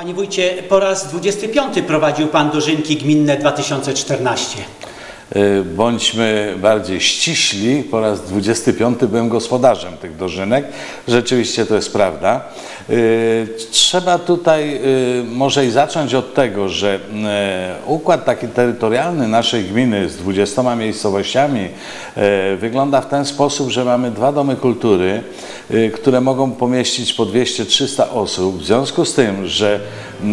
Panie wójcie, po raz 25 prowadził Pan dożynki gminne 2014. Y, Bądźmy bardziej ściśli. Po raz 25 byłem gospodarzem tych dożynek. Rzeczywiście to jest prawda. Y, Trzeba tutaj y, może i zacząć od tego, że układ taki terytorialny naszej gminy z 20 miejscowościami wygląda w ten sposób, że mamy dwa domy kultury, które mogą pomieścić po 200-300 osób. W związku z tym, że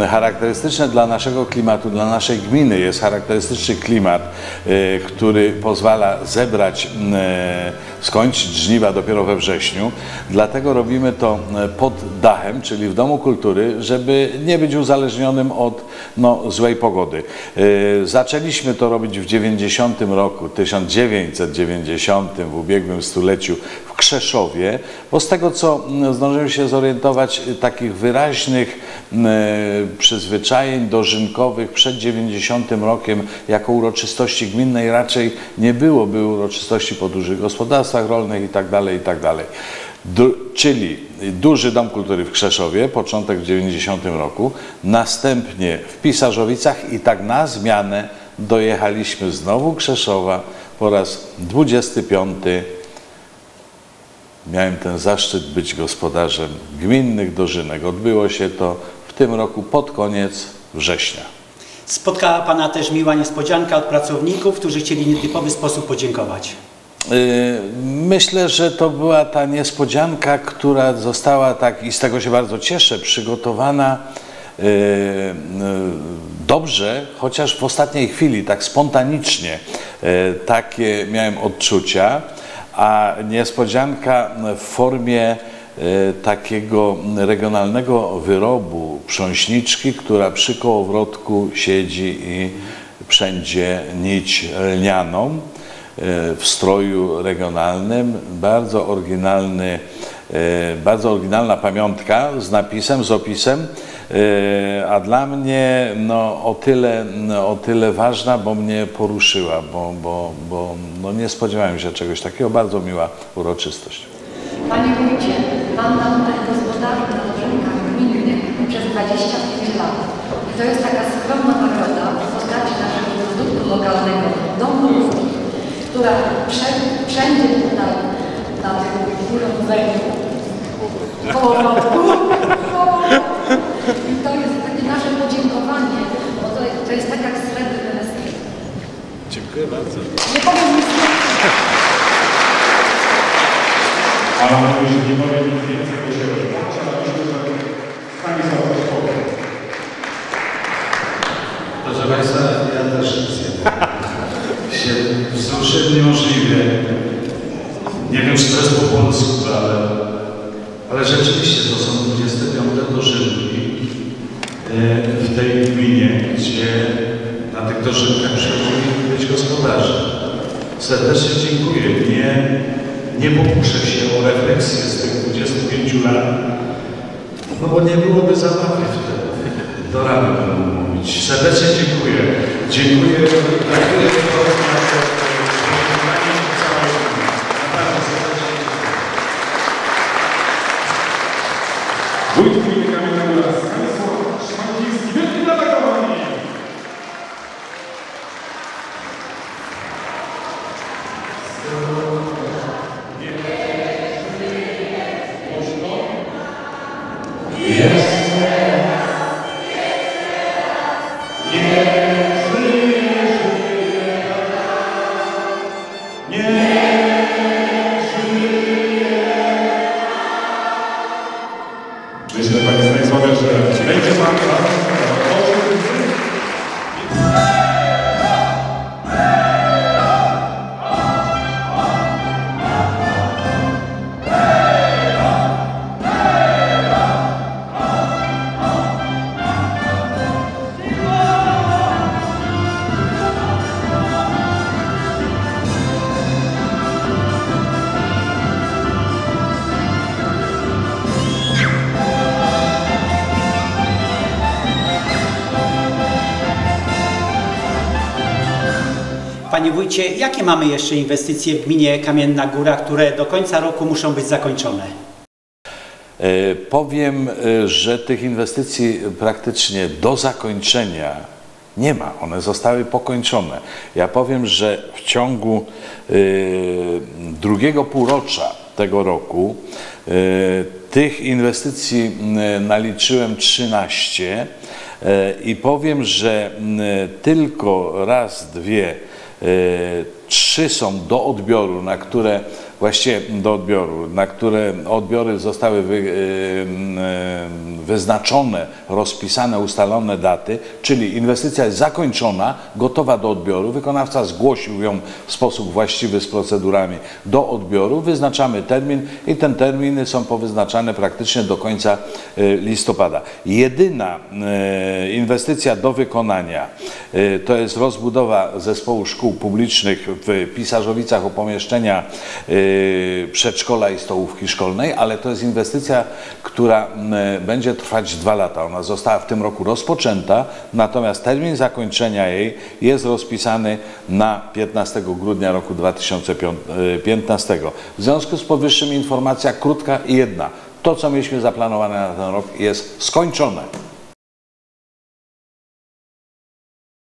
charakterystyczne dla naszego klimatu, dla naszej gminy jest charakterystyczny klimat, y, który pozwala zebrać, e, skończyć żniwa dopiero we wrześniu. Dlatego robimy to e, pod dachem, czyli w Domu Kultury, żeby nie być uzależnionym od no, złej pogody. Y, Zaczęliśmy to robić w 90 roku, 1990, w ubiegłym stuleciu w Krzeszowie, bo z tego co mm, zdążyłem się zorientować, y, takich wyraźnych mm, e, przyzwyczajeń dożynkowych przed 90 rokiem jako uroczystości gminnej raczej nie było, były uroczystości po dużych gospodarstwach rolnych i tak dalej, i tak. Du, czyli duży dom kultury w Krzeszowie, początek w 90 roku, następnie w Pisarzowicach i tak na zmianę dojechaliśmy znowu Krzeszowa po raz 25 Miałem ten zaszczyt być gospodarzem gminnych dożynek. Odbyło się to w tym roku pod koniec września. Spotkała Pana też miła niespodzianka od pracowników, którzy chcieli w nietypowy sposób podziękować. Yy, Myślę, że to była ta niespodzianka, która została tak, i z tego się bardzo cieszę, przygotowana yy, yy, dobrze, chociaż w ostatniej chwili, tak spontanicznie, takie miałem odczucia, a niespodzianka w formie yy, takiego regionalnego wyrobu prząśniczki, która przy kołowrotku siedzi i wszędzie nić lnianą w stroju regionalnym. Bardzo oryginalny, e, bardzo oryginalna pamiątka z napisem, z opisem, e, a dla mnie no, o, tyle, no, o tyle ważna, bo mnie poruszyła, bo, bo, bo no, nie spodziewałem się czegoś takiego. Bardzo miła uroczystość. Panie wójcie, Pan nam tutaj gospodarzył na dożynkach gminnych przez 25 lat. I to jest taka skromna nagroda w postaci naszego produktu lokalnego Domu Lufki, która wszędzie tutaj na tym górą węglu, kołowrotku. I to jest takie nasze podziękowanie, bo to, to jest tak jak srebrny menestry. Dziękuję bardzo. Nie powiem nic więcej. Ale już nie powiem nic więcej, bo się rozłącza, ale myślę, że Stanisław coś powie. Proszę Państwa, ja też się, się wzruszę niemożliwie. Nie wiem, czy to jest po polsku, ale, ale rzeczywiście to są 25 dożynki e, w tej gminie, gdzie na tych dożynkach przychodzili być gospodarze. Serdecznie dziękuję. Nie, nie pokuszę się o refleksję z tych 25 lat, no bo nie byłoby zabawy wtedy. Do rady będę mówić. Serdecznie dziękuję. Dziękuję. Traktuję Panie wójcie, jakie mamy jeszcze inwestycje w gminie Kamienna Góra, które do końca roku muszą być zakończone? E, Powiem, e, że tych inwestycji praktycznie do zakończenia nie ma. One zostały pokończone. Ja powiem, że w ciągu e, drugiego półrocza tego roku tych inwestycji naliczyłem 13 e, i powiem, że tylko raz, dwie, trzy są do odbioru, na które właściwie do odbioru, na które odbiory zostały wy, m, e, wyznaczone, rozpisane, ustalone daty, czyli inwestycja jest zakończona, gotowa do odbioru, wykonawca zgłosił ją w sposób właściwy z procedurami do odbioru, wyznaczamy termin i ten terminy są powyznaczane praktycznie do końca e, listopada. Jedyna inwestycja do wykonania to jest rozbudowa zespołu szkół publicznych w Pisarzowicach o pomieszczenia przedszkola i stołówki szkolnej, ale to jest inwestycja, która m, będzie trwać dwa lata. Ona została w tym roku rozpoczęta, natomiast termin zakończenia jej jest rozpisany na 15 grudnia roku 2015. W związku z powyższym informacja krótka i jedna. To, co mieliśmy zaplanowane na ten rok jest skończone.